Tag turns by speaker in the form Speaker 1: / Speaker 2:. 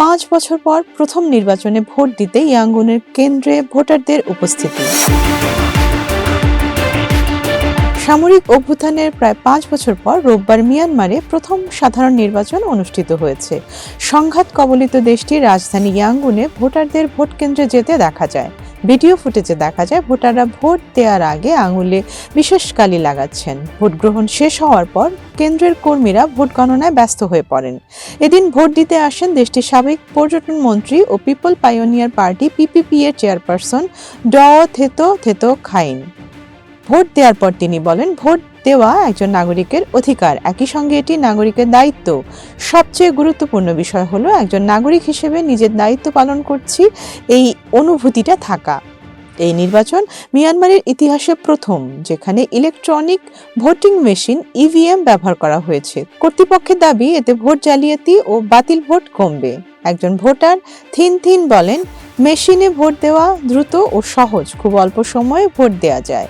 Speaker 1: পাঁচ বছর পর প্রথম নির্বাচনে ভোট দিতে ইয়াঙ্গুনের কেন্দ্রে ভোটারদের উপস্থিতি। সামরিক অভ্যুত্থানের প্রায় পাঁচ বছর পর রোববার মিয়ানমারে প্রথম সাধারণ নির্বাচন অনুষ্ঠিত হয়েছে। সংঘাত কবলিত দেশটির রাজধানী ইয়াঙ্গুনে ভোটারদের ভোট কেন্দ্রে যেতে দেখা যায়। ভিডিও ফুটেজে দেখা যায় ভোটাররা ভোট দেওয়ার আগে আঙুলে বিশেষ কালি লাগাচ্ছেন। ভোট গ্রহণ শেষ হওয়ার পর কেন্দ্রের কর্মীরা ভোট গণনায় ব্যস্ত হয়ে পড়েন। এদিন ভোট দিতে আসেন দেশটির সাবেক পর্যটন মন্ত্রী ও পিপল পাইওনিয়ার পার্টি পিপিপি এর চেয়ারপারসন ড থেতো থেতো খাইন ভোট দেওয়ার পর তিনি বলেন, ভোট দেওয়া একজন নাগরিকের অধিকার। একই সঙ্গে এটি নাগরিকের দায়িত্ব। সবচেয়ে গুরুত্বপূর্ণ বিষয় হলো একজন নাগরিক হিসেবে নিজের দায়িত্ব পালন করছি, এই অনুভূতিটা থাকা। এই নির্বাচন মিয়ানমারের ইতিহাসে প্রথম, যেখানে ইলেকট্রনিক ভোটিং মেশিন ইভিএম ব্যবহার করা হয়েছে। কর্তৃপক্ষের দাবি, এতে ভোট জালিয়াতি ও বাতিল ভোট কমবে। একজন ভোটার থিন থিন বলেন, মেশিনে ভোট দেওয়া দ্রুত ও সহজ। খুব অল্প সময়ে ভোট দেওয়া যায়।